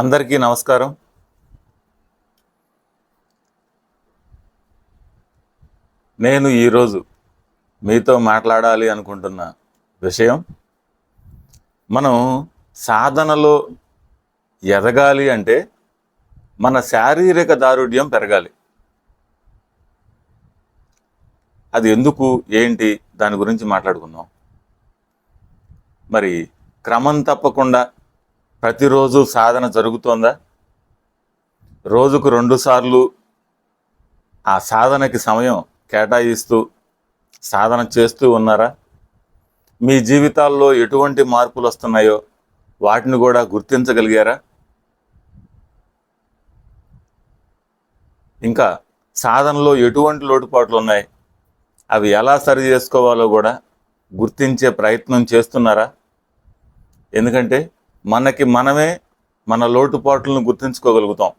అందరికీ నమస్కారం. నేను ఈరోజు మీతో మాట్లాడాలి అనుకుంటున్న విషయం మనం సాధనలో ఎదగాలి అంటే మన శారీరక దారుఢ్యం పెరగాలి. అది ఎందుకు ఏంటి దాని గురించి మాట్లాడుకుందాం. మరి క్రమం తప్పకుండా ప్రతిరోజు సాధన జరుగుతోందా? రోజుకు రెండు సార్లు ఆ సాధనకి సమయం కేటాయిస్తూ సాధన చేస్తూ ఉన్నారా? మీ జీవితాల్లో ఎటువంటి మార్పులు వస్తున్నాయో వాటిని కూడా గుర్తించగలిగారా? ఇంకా సాధనలో ఎటువంటి లోటుపాట్లు ఉన్నాయి? అవి ఎలా సరి చేసుకోవాలో కూడా గుర్తించే ప్రయత్నం చేస్తున్నారా? ఎందుకంటే మనకి మనమే మన లోటుపాట్లను గుర్తించుకోగలుగుతాం.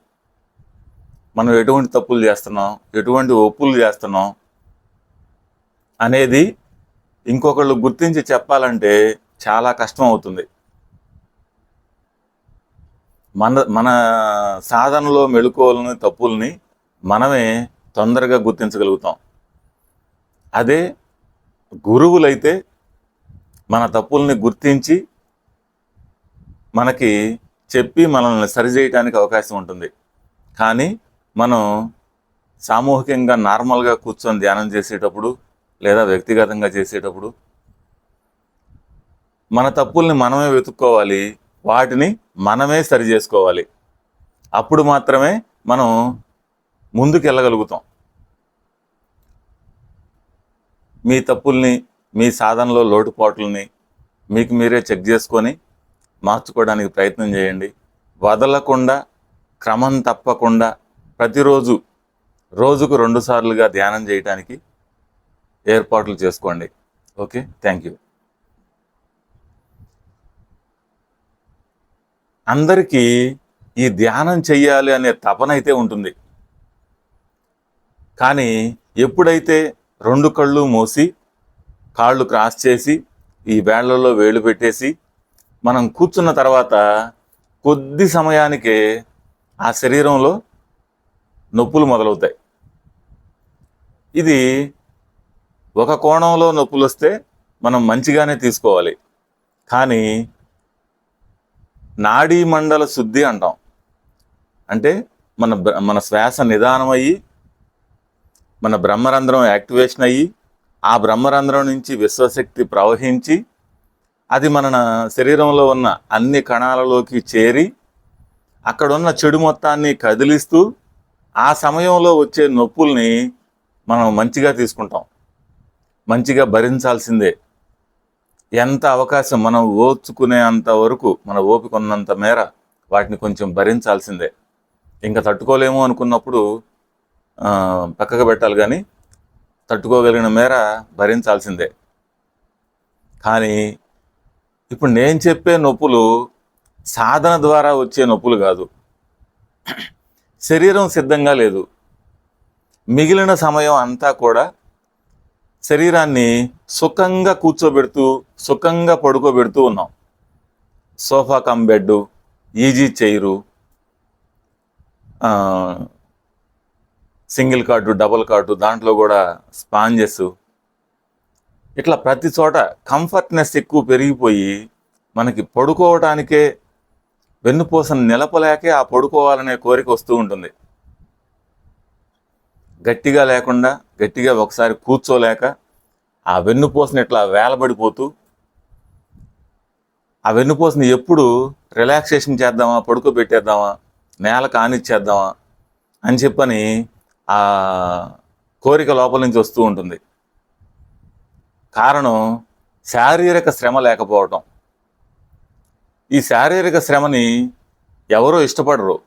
మనం ఎటువంటి తప్పులు చేస్తున్నాం ఎటువంటి ఒప్పులు చేస్తున్నాం అనేది ఇంకొకళ్ళు గుర్తించి చెప్పాలంటే చాలా కష్టం అవుతుంది. మన మన సాధనలో మెళుకోవాలని తప్పుల్ని మనమే తొందరగా గుర్తించగలుగుతాం. అదే గురువులైతే మన తప్పుల్ని గుర్తించి మనకి చెప్పి మనల్ని సరిచేయటానికి అవకాశం ఉంటుంది. కానీ మనం సామూహికంగా నార్మల్గా కూర్చొని ధ్యానం చేసేటప్పుడు లేదా వ్యక్తిగతంగా చేసేటప్పుడు మన తప్పుల్ని మనమే వెతుక్కోవాలి వాటిని మనమే సరి చేసుకోవాలి. అప్పుడు మాత్రమే మనం ముందుకు వెళ్ళగలుగుతాం. మీ తప్పుల్ని మీ సాధనలో లోటుపాట్లని మీకు మీరే చెక్ చేసుకొని మార్చుకోవడానికి ప్రయత్నం చేయండి. వదలకుండా క్రమం తప్పకుండా ప్రతిరోజు రోజుకు రెండు సార్లుగా ధ్యానం చేయడానికి ఏర్పాట్లు చేసుకోండి. ఓకే? Thank you. అందరికీ ఈ ధ్యానం చెయ్యాలి అనే తపన అయితే ఉంటుంది. కానీ ఎప్పుడైతే రెండు కళ్ళు మూసి కాళ్ళు క్రాస్ చేసి ఈ వేళ్ళలో వేలు పెట్టేసి మనం కూర్చున్న తర్వాత కొద్ది సమయానికే ఆ శరీరంలో నొప్పులు మొదలవుతాయి. ఇది ఒక కోణంలో నొప్పులు వస్తే మనం మంచిగానే తీసుకోవాలి. కానీ నాడీ మండల శుద్ధి అంటాం. అంటే మన బ్ర- మన శ్వాస నిదానం అయ్యి మన బ్రహ్మరంధ్రం యాక్టివేషన్ అయ్యి ఆ బ్రహ్మరంధ్రం నుంచి విశ్వశక్తి ప్రవహించి అది మన శరీరంలో ఉన్న అన్ని కణాలలోకి చేరి అక్కడ ఉన్న చెడు మొత్తాన్ని కదిలిస్తూ ఆ సమయంలో వచ్చే నొప్పుల్ని మనం మంచిగా తీసుకుంటాం. మంచిగా భరించాల్సిందే. ఎంత అవకాశం మనం ఓచుకునేంత వరకు మన ఓపిక ఉన్నంత మేర వాటిని కొంచెం భరించాల్సిందే. ఇంకా తట్టుకోలేము అనుకున్నప్పుడు పక్కకు పెట్టాలి కానీ తట్టుకోగలిగిన మేర భరించాల్సిందే. కానీ ఇప్పుడు నేను చెప్పే నొప్పులు సాధన ద్వారా వచ్చే నొప్పులు కాదు. శరీరం సిద్ధంగా లేదు. మిగిలిన సమయం అంతా కూడా శరీరాన్ని సుఖంగా కూర్చోబెడుతూ సుఖంగా పడుకోబెడుతూ ఉన్నాం. Sofa cum bed easy chair single cot double cot దాంట్లో కూడా స్పాంజెస్ ఇట్లా ప్రతి చోట కంఫర్ట్నెస్ ఎక్కువ పెరిగిపోయి మనకి పడుకోవటానికే వెన్నుపూసను నిలపలేకే ఆ పడుకోవాలనే కోరిక వస్తూ ఉంటుంది. గట్టిగా లేకుండా గట్టిగా ఒకసారి కూర్చోలేక ఆ వెన్నుపూసను ఇట్లా వేలబడిపోతూ ఆ వెన్నుపూసను ఎప్పుడు రిలాక్సేషన్ చేద్దామా పడుకోబెట్టేద్దామా నేల కానిచ్చేద్దామా అని చెప్పని ఆ కోరిక లోపల నుంచి వస్తూ ఉంటుంది. కారణం శారీరక శ్రమ లేకపోవటం. ఈ శారీరక శ్రమని ఎవరో ఇష్టపడరు.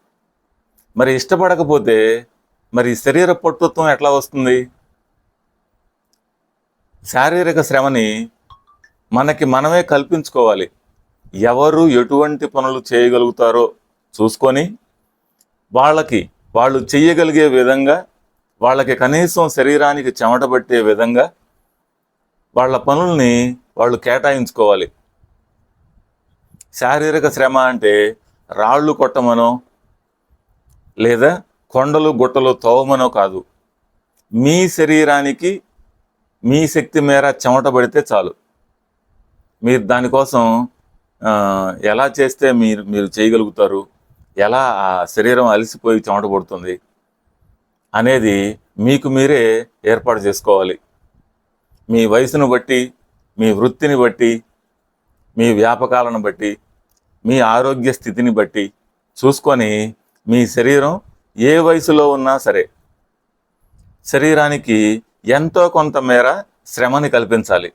మరి ఇష్టపడకపోతే మరి శరీర పట్టుత్వం ఎట్లా వస్తుంది? శారీరక శ్రమని మనకి మనమే కల్పించుకోవాలి. ఎవరు ఎటువంటి పనులు చేయగలుగుతారో చూసుకొని వాళ్ళకి వాళ్ళు చేయగలిగే విధంగా వాళ్ళకి కనీసం శరీరానికి చెమట పట్టే విధంగా వాళ్ళ పనుల్ని వాళ్ళు కేటాయించుకోవాలి. శారీరక శ్రమ అంటే రాళ్ళు కొట్టమనో లేదా కొండలు గుట్టలు తోవమనో కాదు. మీ శరీరానికి మీ శక్తి మేర చెమట పడితే చాలు. మీరు దానికోసం ఎలా చేస్తే మీరు మీరు చేయగలుగుతారు? ఎలా ఆ శరీరం అలసిపోయి చెమట పడుతుంది? అనేది మీకు మీరే ఏర్పాటు చేసుకోవాలి. మీ వయసును బట్టి మీ వృత్తిని బట్టి మీ వ్యాపకాలను బట్టి మీ ఆరోగ్య స్థితిని బట్టి చూసుకొని మీ శరీరం ఏ వయసులో ఉన్నా సరే శరీరానికి ఎంతో కొంత మేర శ్రమని కల్పించాలి.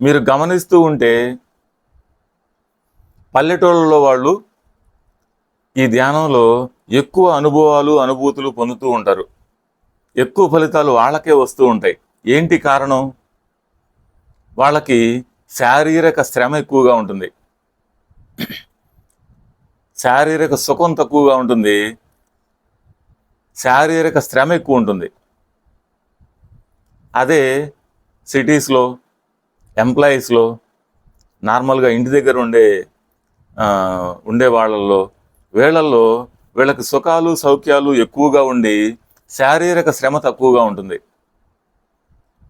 మీరు గమనిస్తూ ఉంటే పల్లెటూళ్ళలో వాళ్ళు ఈ ధ్యానంలో ఎక్కువ అనుభవాలు అనుభూతులు పొందుతూ ఉంటారు. ఎక్కువ ఫలితాలు వాళ్ళకే వస్తూ ఉంటాయి. ఏంటి కారణం? వాళ్ళకి శారీరక శ్రమ ఎక్కువగా ఉంటుంది. శారీరక సుఖం తక్కువగా ఉంటుంది. శారీరక శ్రమ ఎక్కువ ఉంటుంది. అదే సిటీస్లో ఎంప్లాయీస్లో నార్మల్గా ఇంటి దగ్గర ఉండే ఉండే వాళ్ళల్లో వీళ్ళల్లో వీళ్ళకి సుఖాలు సౌఖ్యాలు ఎక్కువగా ఉండి శారీరక శ్రమ తక్కువగా ఉంటుంది.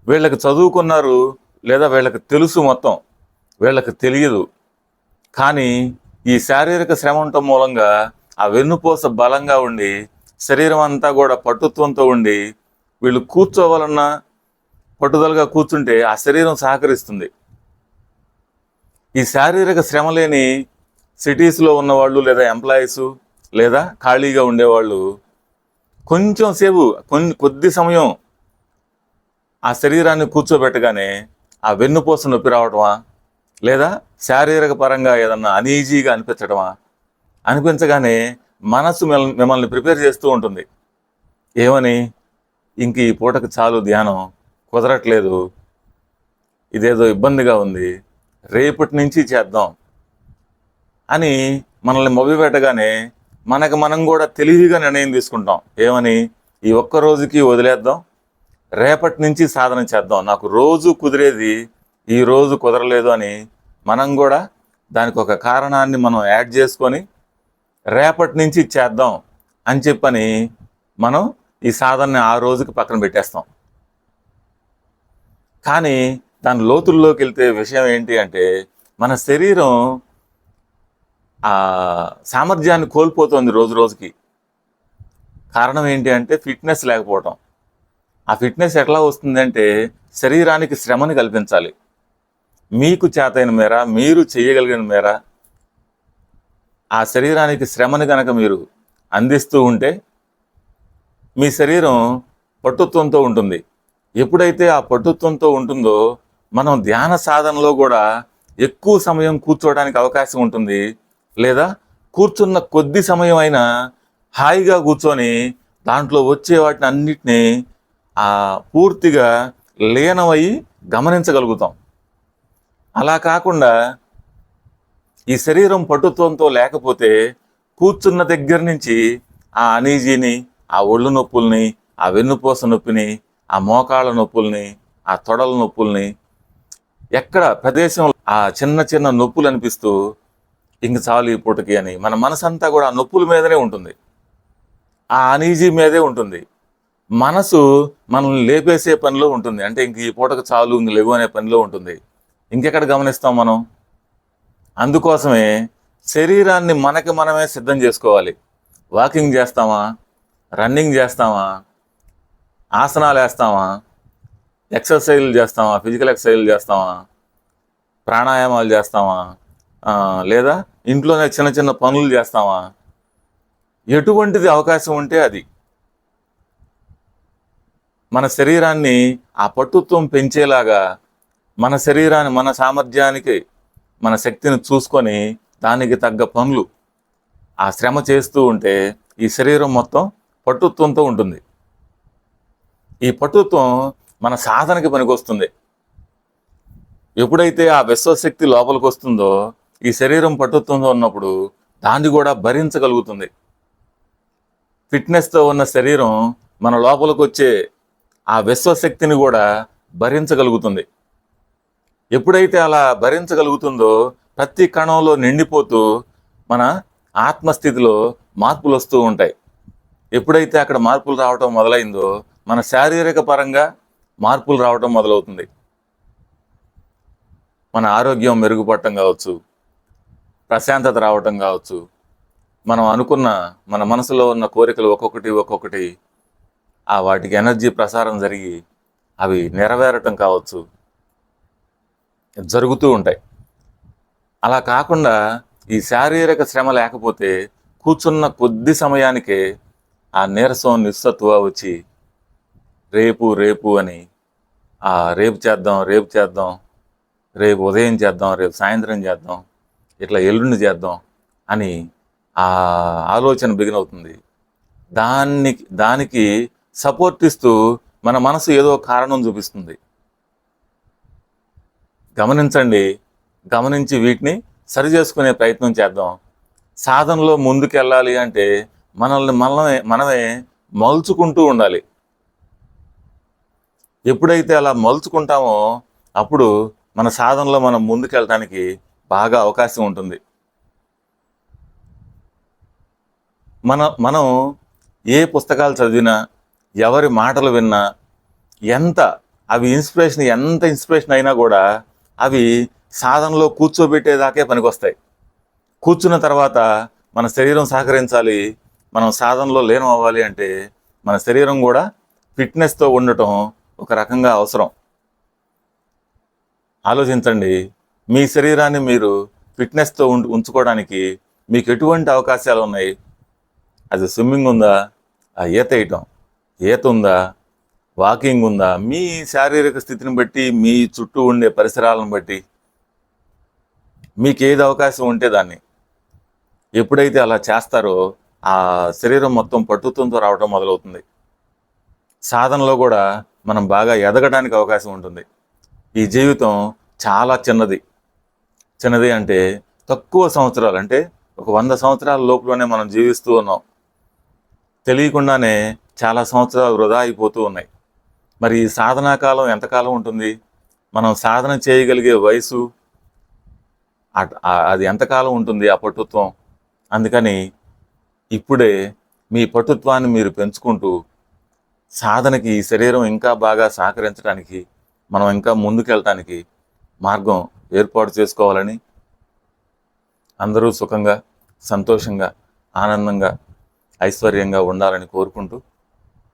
వీళ్ళకి చదువుకున్నారు లేదా వీళ్ళకి తెలుసు మొత్తం. వీళ్ళకి తెలియదు. కానీ ఈ శారీరక శ్రమ ఉండటం మూలంగా ఆ వెన్నుపూస బలంగా ఉండి శరీరం అంతా కూడా పట్టుత్వంతో ఉండి వీళ్ళు కూర్చోవాలన్నా పట్టుదలగా కూర్చుంటే ఆ శరీరం సహకరిస్తుంది. ఈ శారీరక శ్రమ లేని సిటీస్లో ఉన్నవాళ్ళు లేదా ఎంప్లాయీస్ లేదా ఖాళీగా ఉండేవాళ్ళు కొంచెం సేపు కొన్ని కొద్ది సమయం ఆ శరీరాన్ని కూర్చోబెట్టగానే ఆ వెన్నుపూస నొప్పి రావటమా? లేదా శారీరక పరంగా ఏదన్నా అనీజీగా అనిపించడమా అనిపించగానే మనసు మిమ్మల్ని ప్రిపేర్ చేస్తూ ఉంటుంది. ఏమని? ఇంక ఈ పూటకు చాలు ధ్యానం కుదరట్లేదు. ఇదేదో ఇబ్బందిగా ఉంది. రేపటి నుంచి చేద్దాం అని మనల్ని మొబ్బిపెట్టగానే మనకు మనం కూడా తెలివిగా నిర్ణయం తీసుకుంటాం. ఏమని? ఈ ఒక్క రోజుకి వదిలేద్దాం. రేపటి నుంచి సాధన చేద్దాం. నాకు రోజు కుదిరేది ఈ రోజు కుదరలేదు అని మనం కూడా దానికి ఒక కారణాన్ని మనం యాడ్ చేసుకొని రేపటి నుంచి చేద్దాం అని చెప్పని మనం ఈ సాధనని ఆ రోజుకి పక్కన పెట్టేస్తాం. కానీ దాని లోతుల్లోకి వెళ్తే విషయం ఏంటి అంటే మన శరీరం ఆ సామర్థ్యాన్ని కోల్పోతుంది రోజు రోజుకి. కారణం ఏంటి అంటే ఫిట్నెస్ లేకపోవటం. ఆ ఫిట్నెస్ ఎట్లా వస్తుందంటే శరీరానికి శ్రమని కల్పించాలి. మీకు చేతైన మేర మీరు చేయగలిగిన మేర ఆ శరీరానికి శ్రమని కనుక మీరు అందిస్తూ ఉంటే మీ శరీరం పట్టుత్వంతో ఉంటుంది. ఎప్పుడైతే ఆ పట్టుత్వంతో ఉంటుందో మనం ధ్యాన సాధనలో కూడా ఎక్కువ సమయం కూర్చోవడానికి అవకాశం ఉంటుంది. లేదా కూర్చున్న కొద్ది సమయం అయినా హాయిగా కూర్చొని దాంట్లో వచ్చే వాటిని అన్నిటినీ పూర్తిగా లీనమై గమనించగలుగుతాం. అలా కాకుండా ఈ శరీరం పటుత్వంతో లేకపోతే కూర్చున్న దగ్గర నుంచి ఆ అనీజీని ఆ ఒళ్ళు నొప్పుల్ని ఆ వెన్నుపూస నొప్పిని ఆ మోకాళ్ళ నొప్పుల్ని ఆ తొడల నొప్పుల్ని ఎక్కడ ప్రదేశం ఆ చిన్న చిన్న నొప్పులు అనిపిస్తూ ఇంక చాలు ఈ పూటకి అని మన మనసంతా కూడా ఆ నొప్పుల మీదనే ఉంటుంది. ఆ అనీజీ మీదే ఉంటుంది. మనసు మనల్ని లేపేసే పనిలో ఉంటుంది. అంటే ఇంక ఈ పూటకు చాలు ఇంక లేవు అనే పనిలో ఉంటుంది. ఇంకెక్కడ గమనిస్తాం మనం? అందుకోసమే శరీరాన్ని మనకి మనమే సిద్ధం చేసుకోవాలి. వాకింగ్ చేస్తామా? రన్నింగ్ చేస్తామా? ఆసనాలు వేస్తామా? ఎక్సర్సైజ్లు చేస్తామా? ఫిజికల్ ఎక్సర్సైజ్లు చేస్తామా? ప్రాణాయామాలు చేస్తామా? లేదా ఇంట్లోనే చిన్న చిన్న పనులు చేస్తామా? ఎటువంటిది అవకాశం ఉంటే అది. మన శరీరాన్ని ఆ పట్టుత్వం పెంచేలాగా మన శరీరాన్ని మన సామర్థ్యానికి మన శక్తిని చూసుకొని దానికి తగ్గ పనులు. ఆ శ్రమ చేస్తూ ఉంటే ఈ శరీరం మొత్తం పట్టుత్వంతో ఉంటుంది. ఈ పట్టుత్వం మన సాధనకి పనికొస్తుంది. ఎప్పుడైతే ఆ విశ్వశక్తి లోపలికి వస్తుందో ఈ శరీరం పట్టుత్వంతో ఉన్నప్పుడు దాన్ని కూడా భరించగలుగుతుంది. ఫిట్నెస్తో ఉన్న శరీరం మన లోపలికి వచ్చే ఆ విశ్వశక్తిని కూడా భరించగలుగుతుంది. ఎప్పుడైతే అలా భరించగలుగుతుందో ప్రతి కణంలో నిండిపోతూ మన ఆత్మస్థితిలో మార్పులు వస్తూ ఉంటాయి. ఎప్పుడైతే అక్కడ మార్పులు రావటం మొదలైందో మన శారీరక పరంగా మార్పులు రావటం మొదలవుతుంది. మన ఆరోగ్యం మెరుగుపడటం కావచ్చు ప్రశాంతత రావటం కావచ్చు మనం అనుకున్న మన మనసులో ఉన్న కోరికలు ఒక్కొక్కటి ఒక్కొక్కటి ఆ వాటికి ఎనర్జీ ప్రసారం జరిగి అవి నెరవేరటం కావచ్చు. జరుగుతూ ఉంటాయి. అలా కాకుండా ఈ శారీరక శ్రమ లేకపోతే కూర్చున్న కొద్ది సమయానికే ఆ నీరసం నిస్సత్వ వచ్చి రేపు రేపు అని ఆ రేపు చేద్దాం రేపు చేద్దాం రేపు ఉదయం చేద్దాం రేపు సాయంత్రం చేద్దాం ఇట్లా ఎల్లుండి చేద్దాం అని ఆ ఆలోచన బిగినవుతుంది. దాన్ని దానికి సపోర్ట్ ఇస్తూ మన మనసు ఏదో కారణం చూపిస్తుంది. గమనించండి గమనించి వీటిని సరి చేసుకునే ప్రయత్నం చేద్దాం. సాధనలో ముందుకెళ్ళాలి అంటే మనల్ని మనమే మనమే మలుచుకుంటూ ఉండాలి. ఎప్పుడైతే అలా మలుచుకుంటామో అప్పుడు మన సాధనలో మనం ముందుకెళ్ళటానికి బాగా అవకాశం ఉంటుంది. మన మనం ఏ పుస్తకాలు చదివినా ఎవరి మాటలు విన్నా ఎంత అవి ఇన్స్పిరేషన్ ఎంత ఇన్స్పిరేషన్ అయినా కూడా అవి సాధనలో కూర్చోబెట్టేదాకే పనికొస్తాయి. కూర్చున్న తర్వాత మన శరీరం సహకరించాలి మనం సాధనలో లీనం అవ్వాలి అంటే మన శరీరం కూడా ఫిట్నెస్తో ఉండటం ఒక రకంగా అవసరం. ఆలోచించండి మీ శరీరాన్ని మీరు ఫిట్నెస్తో ఉండి ఉంచుకోవడానికి మీకు ఎటువంటి అవకాశాలు ఉన్నాయి? అది స్విమ్మింగ్ ఉందా? ఆ ఈత వేయటం. ఈత ఉందా వాకింగ్ ఉందా? మీ శారీరక స్థితిని బట్టి మీ చుట్టూ ఉండే పరిసరాలను బట్టి మీకు ఏది అవకాశం ఉంటే దాన్ని. ఎప్పుడైతే అలా చేస్తారో ఆ శరీరం మొత్తం పట్టుతంతో రావడం మొదలవుతుంది. సాధనలో కూడా మనం బాగా ఎదగడానికి అవకాశం ఉంటుంది. ఈ జీవితం చాలా చిన్నది. చిన్నది అంటే తక్కువ సంవత్సరాలు అంటే ఒక వంద సంవత్సరాల లోపులోనే మనం జీవిస్తూ ఉన్నాం. తెలియకుండానే చాలా సంవత్సరాలు వృధా అయిపోతూ ఉన్నాయి. మరి ఈ సాధనా కాలం ఎంతకాలం ఉంటుంది? మనం సాధన చేయగలిగే వయసు అట్- అది ఎంతకాలం ఉంటుంది ఆ పటుత్వం? అందుకని ఇప్పుడే మీ పటుత్వాన్ని మీరు పెంచుకుంటూ సాధనకి ఈ శరీరం ఇంకా బాగా సహకరించడానికి మనం ఇంకా ముందుకెళ్ళటానికి మార్గం ఏర్పాటు చేసుకోవాలని అందరూ సుఖంగా సంతోషంగా ఆనందంగా ఐశ్వర్యంగా ఉండాలని కోరుకుంటూ